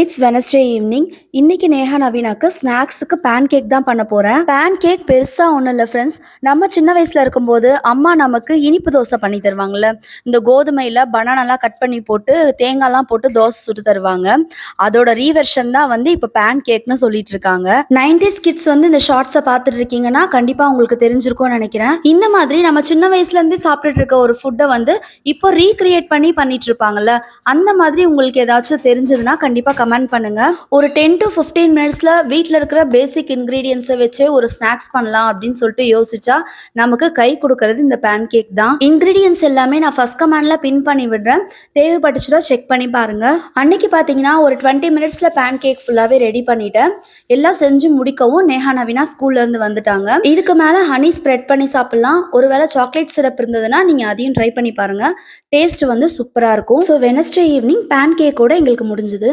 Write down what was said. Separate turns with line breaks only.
It's Wednesday evening இன்னைக்கு நேஹா நவீனாக்கு ஸ்நாக்ஸுக்கு pan cake தான் பண்ண போறேன். பேன் கேக் பெருசா ஒன்றும் இல்லை ஃப்ரெண்ட்ஸ் நம்ம சின்ன வயசுல இருக்கும்போது அம்மா நமக்கு இனிப்பு தோசை பண்ணி தருவாங்கல்ல. இந்த கோதுமையில பனானாலாம் கட் பண்ணி போட்டு தேங்காய்லாம் போட்டு தோசை சுட்டு தருவாங்க. அதோட ரீவெர்ஷன் தான் வந்து இப்போ பேன் கேக்னு சொல்லிட்டு இருக்காங்க. நைன்டிஸ் கிட்ஸ் வந்து இந்த ஷார்ட்ஸை பார்த்துட்டு இருக்கீங்கன்னா கண்டிப்பா உங்களுக்கு தெரிஞ்சிருக்கும்னு நினைக்கிறேன். இந்த மாதிரி நம்ம சின்ன வயசுல இருந்து சாப்பிட்டுட்டு இருக்க ஒரு ஃபுட்டை வந்து இப்போ ரீக்ரியேட் பண்ணி பண்ணிட்டு இருப்பாங்கல்ல அந்த மாதிரி உங்களுக்கு ஏதாச்சும் தெரிஞ்சதுன்னா கண்டிப்பாக கமெண்ட் பண்ணுங்க. ஒரு டென் டு ஃபிஃப்டீன் மினிட்ஸில் வீட்டில் இருக்கிற பேசிக் இன்க்ரீடியன்ஸை வச்சு ஒரு ஸ்நாக்ஸ் பண்ணலாம் அப்படின்னு சொல்லிட்டு யோசிச்சா நமக்கு கை கொடுக்கறது இந்த பேன் கேக் தான். இன்க்ரீடியன்ஸ் எல்லாமே நான் ஃபர்ஸ்ட் கமெண்ட்ல பின் பண்ணி விடுறேன். தேவைப்பட்டுச்சுன்னா செக் பண்ணி பாருங்க. அன்னைக்கு பார்த்தீங்கன்னா ஒரு டுவெண்ட்டி மினிட்ஸில் பேன் கேக் ஃபுல்லாகவே ரெடி பண்ணிட்டேன். எல்லாம் செஞ்சு முடிக்கவும் நேஹா நவீனா ஸ்கூல்ல இருந்து வந்துட்டாங்க. இதுக்கு மேலே ஹனி ஸ்ப்ரெட் பண்ணி சாப்பிடலாம். ஒருவேளை சாக்லேட் சிரப் இருந்ததுன்னா நீங்கள் அதையும் ட்ரை பண்ணி பாருங்க. டேஸ்ட் வந்து சூப்பராக இருக்கும். ஸோ வெனஸ்டே ஈவினிங் பேன் கேக்கோட எங்களுக்கு முடிஞ்சுது.